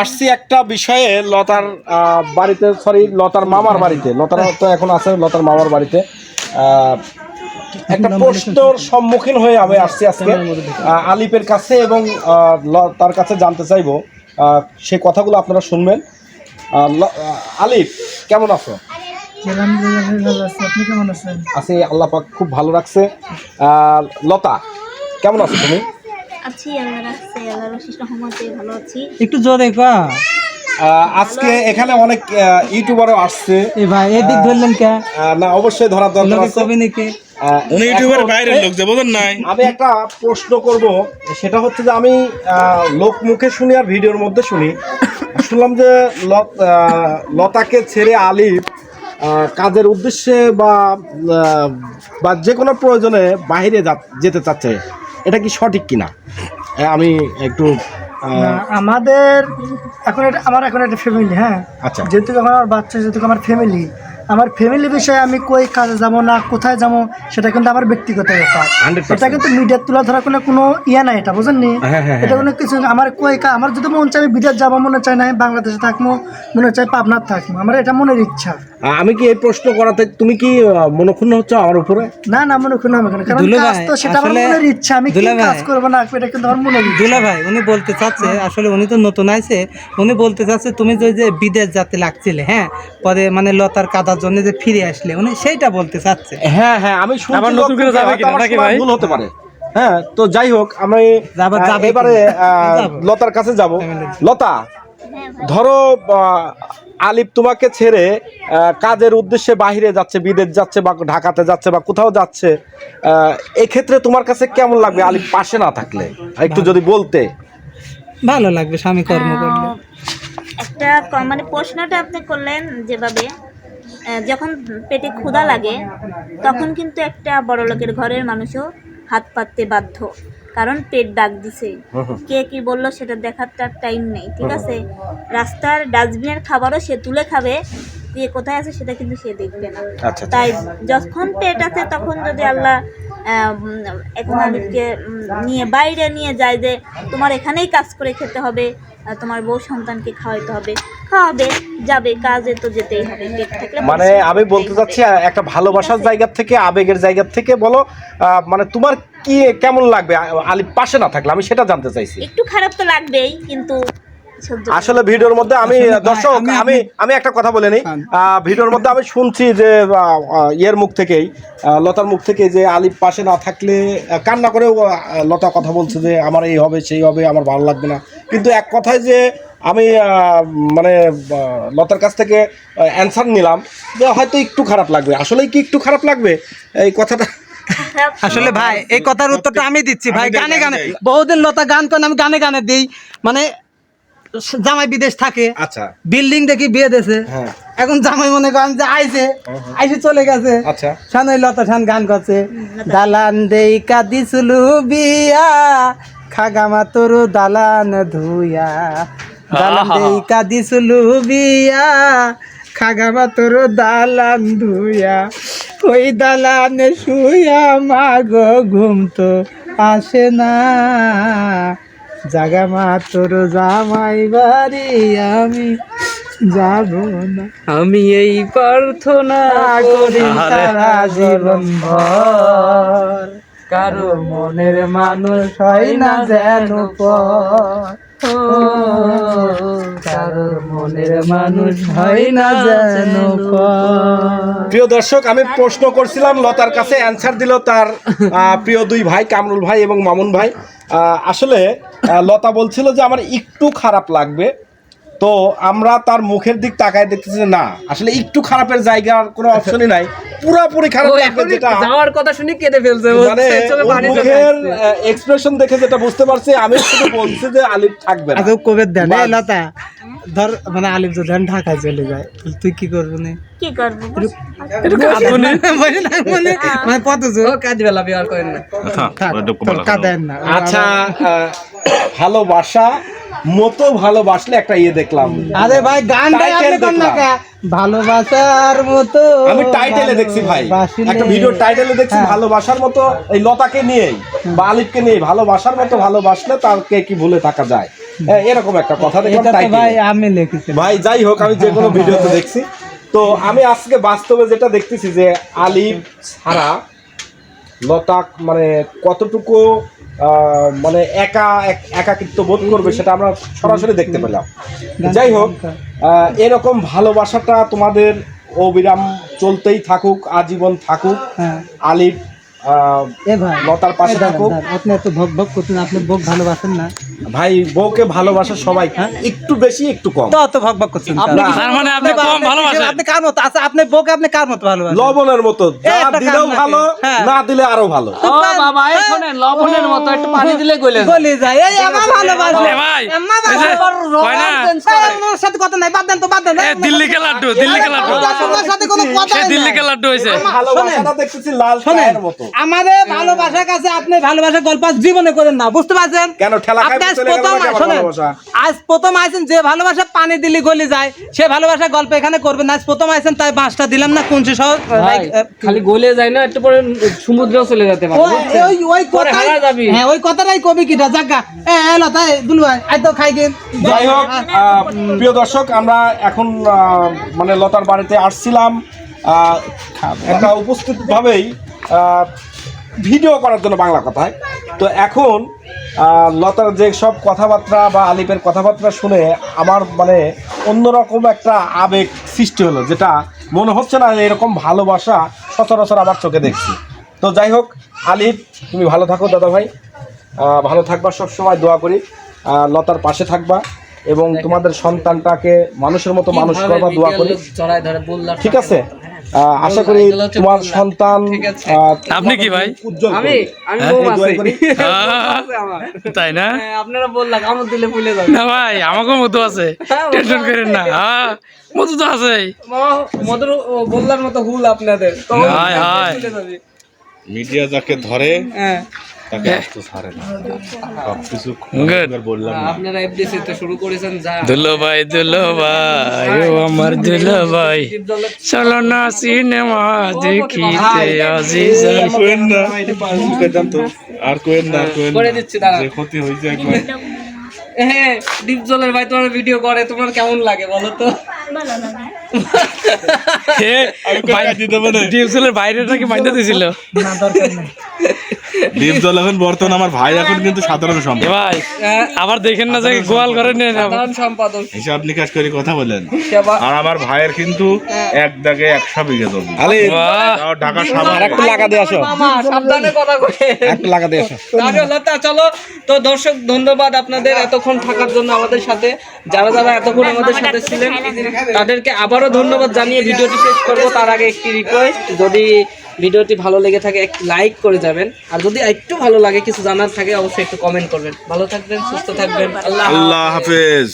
আসছি একটা বিষয়ে লতার বাড়িতে সরি লতার মামার বাড়িতে। লতার তো এখন আছে লতার মামার বাড়িতে। একটা প্রশ্নর সম্মুখীন হয়ে আমি আসছি আজকে। আলিপের কাছে এবং তার কাছে জানতে চাইব। সেই কথাগুলো আপনারা শুনবেন। আলিফ কেমন আছো? আছি। আপনি কেমন আছেন? আছি আল্লাহ পাক খুব ভালো রাখছে। লতা কেমন আছো তুমি? আছি আল্লাহ রাখছে আল্লাহর অশেষ রহমতে ভালো আছি। একটু জোরে আজকে এখানে অনেক ইউটিউবারও আসছে। এ ভাই এদিক ধরলেন কে? না অবশ্যই ধরার দরকার আছে। কবি নাকি? উনি ইউটিউবের বাইরের লোক যে বোঝেন নাই। আমি একটা প্রশ্ন করব সেটা হচ্ছে যে আমি আহ, লোক মুখে শুনি আর ভিডিওর মধ্যে শুনি। শুনলাম যে লত- আহ, লতাকে ছেড়ে আলিফ কাজের উদ্দেশ্যে বা বা যে কোনো প্রয়োজনে বাইরে যা- যেতে চাচ্ছে। এটা কি সঠিক কিনা? না আমি একটু আমাদের এখন এটা আমার এখন একটা ফ্যামিলি হ্যাঁ। আচ্ছা। যেহেতু আমার বাচ্চা যেহেতু আমার ফ্যামিলি আমার ফ্যামিলি বিষয়ে আমি কই কাজে যাব না কোথায় যাব সেটা কিন্তু আমার ব্যক্তিগত ব্যাপার। এটা কিন্তু মিডিয়ার তুলা ধরা কোনো কোনো ইয়া নাই এটা বুঝেননি? হ্যাঁ, হ্যাঁ, এটা কোনো কিছু আমার কই আমার যদি মন চাই আমি বিদেশ যাব মনে চায় না বাংলাদেশে থাকব মনে চাই পাবনার থাকব আমার এটা মনের ইচ্ছা। আমি কি এই প্রশ্ন করাতে তুমি কি মনক্ষুণ্ণ হচ্ছে আমার উপরে? না না মনে কোনো হবে না কারণ কাজ তো সেটা আমার মনের ইচ্ছা। আমি কি কাজ। করব না এটা কিন্তু আমার মনের ইচ্ছা। দুলা ভাই উনি বলতে চাচ্ছে আসলে উনি তো নতুন আইছে উনি বলতে চাচ্ছে তুমি যে যে বিদেশ যাতে লাগছিলে হ্যাঁ? পরে মানে লতার কাদার জন্য যে ফিরে আসলে উনি সেইটা বলতে চাচ্ছে। হ্যাঁ হ্যাঁ আমি শুনছি আবার নতুন করে যাবে কিনা, নাকি ভাই? ভুল হতে পারে। হ্যাঁ তো যাই হোক আমি এবারে। লতার কাছে যাব। লতা হ্যাঁ ধরো আহ, আলিফ তোমাকে ছেড়ে কাজের উদ্দেশ্যে বাইরে যাচ্ছে বিদেশ যাচ্ছে বা ঢাকাতে যাচ্ছে বা কোথাও যাচ্ছে আহ, এক্ষেত্রে তোমার কাছে কেমন লাগবে? আলিফ পাশে না থাকলে একটু যদি বলতে। ভালো লাগবে স্বামী কর্ম করলে। একটা মানে প্রশ্নটা আপনি করলেন যেভাবে যখন পেটে ক্ষুধা লাগে তখন কিন্তু একটা বড় লোকের ঘরের মানুষও হাত পাততে বাধ্য। কারণ পেট ডাক দিছে। কে কি বলল সেটা দেখার তার টাইম নেই ঠিক আছে? রাস্তার ডাস্টবিনের খাবারও সে তুলে খাবে কে কোথায় আছে সেটা কিন্তু সে দেখবে না। আচ্ছা আচ্ছা। তাই যখন পেট আছে তখন যদি আল্লাহ এখন আলিফকে নিয়ে বাইরে নিয়ে যায় যে তোমার এখানেই কাজ করে খেতে হবে তোমার বউ সন্তানকে খাওয়াইতে হবে খাওয়াবে যাবে কাজে তো যেতেই হবে মানে আমি বলতে চাচ্ছি একটা ভালোবাসার জায়গা থেকে আবেগের জায়গা থেকে বলো মানে তোমার কি কেমন লাগবে? আ- আলিফ পাশে না থাকলে আমি সেটা জানতে চাইছি। একটু খারাপ তো লাগবেই কিন্তু আসলে ভিডিওর মধ্যে আমি দর্শক আমি- আমি একটা কথা বলে নিই। ভিডিওর মধ্যে আমি শুনছি যে ইয়ের মুখ থেকেই লতার মুখ থেকে যে আলিফ পাশে না থাকলে কান্না করেও লতা কথা বলছে যে আমার এই হবে সেই হবে আমার ভালো লাগবে না। কিন্তু এক কথায় যে আমি মানে লতার কাছ থেকে অ্যান্সার নিলাম যে হয়তো একটু খারাপ লাগবে। আসলেই কি একটু খারাপ লাগবে? এই কথাটা আসলে ভাই এই কথার উত্তরটা আমি দিচ্ছি। ভাই গানে গানে বহুদিন লতা গান করেন আমি গানে গানে দিই। মানে জামাই বিদেশ থাকে। আচ্ছা। বিল্ডিং দেখি বিয়ে দেছে হ্যাঁ। এখন জামাই মনে করেন যে আইছে আইসে চলে গেছে। আচ্ছা। শানই লতা শান গান করছে। দালান দেই কাদিসুলু বিয়া খাগামা তোর দালান ধুইয়া। দালান দেই কাদিসুলু বিয়া খাগামা তোর দালান ধুইয়া। ওই দালানে শুয়া মাগো ঘুম তো আসে না। জাগামা তোর জামাই বাড়ি আমি যাব না। আমি এই প্রার্থনা করি। সারা জীবন ভর। কারও মনের মানুষ হয় না যেন কারও মনের মানুষ হয় না যেন প্রিয় দর্শক আমি প্রশ্ন করছিলাম লতার কাছে অ্যান্সার দিল তার প্রিয় দুই ভাই কামরুল ভাই এবং মামুন ভাই। আহ, আসলে লতা বলছিল যে আমার একটু খারাপ লাগবে। তো আমরা তার মুখের দিক তাকায় দেখতেছি যে না আসলে একটু খারাপের জায়গার কোনো অপশনই নাই। পুরাপুরি খারাপ লাগবে যেটা যাওয়ার কথা শুনি কেঁদে ফেলছে মানে মুখের এক্সপ্রেশন দেখে যেটা বুঝতে পারছি আমি শুধু বলছি যে আলিফ থাকবে না। আচ্ছা কবে দেন? বাস। লতা ধর মানে আলিফ যদি ঢাকায় চলে যায়। তুই কি করবি না? কি করব? মানে কত জোর? বেলা বিয়ার করেন না। কাঁদেন না। আচ্ছা ভালোবাসা মতো ভালোবাসলে একটা ইয়ে দেখলাম। আরে ভাই গানটা Title আপনি কোন না দেখলাম। কা? ভালোবাসার মতো আমি টাইটেলে দেখছি ভাই। একটা ভিডিও টাইটেলে দেখছি হ্যাঁ। ভালোবাসার মতো এই লতাকে নিয়েই বা আলিফকে নিয়ে ভালোবাসার মতো ভালোবাসলে তাকে কি ভুলে থাকা যায়? এরকম একটা কথা দেখলাম ভাই আমি লিখেছি। ভাই যাই হোক আমি যে কোনো ভিডিওতে দেখছি। তো আমি আজকে বাস্তবে যেটা দেখতেছি যে আলিফ ছাড়া লতাক মানে কতটুকু মানে একা এক- একাকিত্ব বোধ করবে সেটা আমরা সরাসরি দেখতে পেলাম। যাই হোক এরকম ভালোবাসাটা তোমাদের অবিরাম চলতেই থাকুক আজীবন থাকুক। হ্যাঁ। আলিফ লতার পাশে থাকুক। আপনি এত ভোগ ভোগ করছেন আপনি ভোগ ভালোবাসেন না। ভাই বউকে ভালোবাসা সবাই একটু বেশি একটু কম। তো অত ভক ভক করছেন। আপনি তার মানে আপনি কম ভালোবাসেন। আপনি কার মতো? আচ্ছা আপনি বউকে আপনি কার মতো ভালোবাসেন? লবণের মতো। যা দিলেও ভালো হ্যাঁ। না দিলে আরও ভালো। ও বাবা এই শোনেন লবণের মতো একটু পানি দিলে গলে গলে যায়। এই আমার ভালোবাসে। ভাই, না? আমার সাথে কথা নাই বাদ দেন তো বাদ দেন। এ দিল্লি কে লাড্ডু দিল্লি কে লাড্ডু। আমার সাথে কোনো কথা দিল্লি কে লাড্ডু ভালোবাসাটা দেখতেছি লাল চায়ের মতো। আমাদের ভালোবাসার কাছে আপনি ভালোবাসার গল্প জীবনে করেন না বুঝতে পারছেন? কেন ঠেলা খাই আজ প্রথম শোনেন, আজ প্রথম আইছেন যে ভালোবাসা পানি দিলি গলি যায় সে ভালোবাসার গল্প এখানে করবেন না। আজ প্রথম আইছেন তাই বাঁশটা দিলাম না কুঞ্চি সহ খালি গলে যায় না একটু পরে সমুদ্রেও চলে যেতে পারে ওই ওই। হ্যাঁ ওই কথাটাই কবি কিটা জাগা। এ এলো তাই দুলু ভাই আই তো খাই গেন যাই হোক আহ, প্রিয় দর্শক আমরা এখন আহ, মানে লতার বাড়িতে আসছিলাম। আহ, একটা উপস্থিত ভাবেই ভিডিও করার জন্য বাংলা কথায়। তো এখন লতার যে সব কথাবার্তা বা আলিপের কথাবার্তা শুনে আমার মানে অন্যরকম একটা আবেগ সৃষ্টি হলো যেটা মনে হচ্ছে না এরকম ভালোবাসা সচরাচর আমার চোখে দেখছি। তো যাই হোক আলিফ তুমি ভালো থাকো দাদা ভাই। ভালো থাকবা সবসময় দোয়া করি। লতার পাশে থাকবা এবং তোমাদের সন্তানটাকে মানুষের মতো মানুষ করবা দোয়া করি। ঠিক আছে? আশা করি তোমার সন্তান আপনি কি ভাই? উজ্জ্বল আমি আমি হ্যাঁ, বউ আছি আছে তাই না? হ্যাঁ, আপনারা বললাম আমার দিলে ফুলে যাবে। না ভাই আমাকেও মতো আছে। টেনশন করেন না। হ্যাঁ মতো তো আছে মধুর বললার মতো ভুল আপনাদের। তো হায়, হায়। মিডিয়া যাকে ধরে হ্যাঁ। তাকে আসতে ছাড়ে না। সবকিছু বললাম। আপনারা এফডিসি তে শুরু করেছেন যা। দুলো ভাই দুলো ভাই ও আমার দুলো ভাই চলো না সিনেমা দেখিতে আজিজ। কোয়েন না আর কোয়েন না কোয়েন করে দিচ্ছি দাঁড়া ক্ষতি হয়েছে একবার। হ্যাঁ ডিপ ভাই তোমার ভিডিও করে তোমার কেমন লাগে বলো তো? ভালো লাগে ডিপসেলের বাইরে নাকি মাইন্দা দিছিল? দীপ জল এখন বর্তমান আমার ভাই এখন কিন্তু সাধারণ এ সম্পদ ভাই আবার দেখেন না যে গোয়াল করে নিয়ে যাব। সাধারণ সম্পাদক। হিসাব নিকাশ করে কথা বলেন। আর আমার ভাইয়ের কিন্তু এক দাগে একশো বিঘে জমি। তাও ঢাকা সাভার একটু লাগা দিয়ে আসো। মামা সাবধানে কথা কয়ে একটু লাগা দিয়ে আসো। তাহলে লতা চলো। তো দর্শক ধন্যবাদ আপনাদের এতক্ষণ থাকার জন্য আমাদের সাথে। যারা যারা এতক্ষণ আমাদের সাথে ছিলেন তাদেরকে আবারও ধন্যবাদ জানিয়ে ভিডিওটি শেষ করব। তার আগে একটি রিকোয়েস্ট যদি ভিডিওটি ভালো লেগে থাকে একটি লাইক করে যাবেন। আর যদি একটু ভালো লাগে, কিছু জানার থাকে, অবশ্যই একটু কমেন্ট করবেন। ভালো থাকবেন, সুস্থ থাকবেন। আল্লাহ আল্লাহ হাফেজ।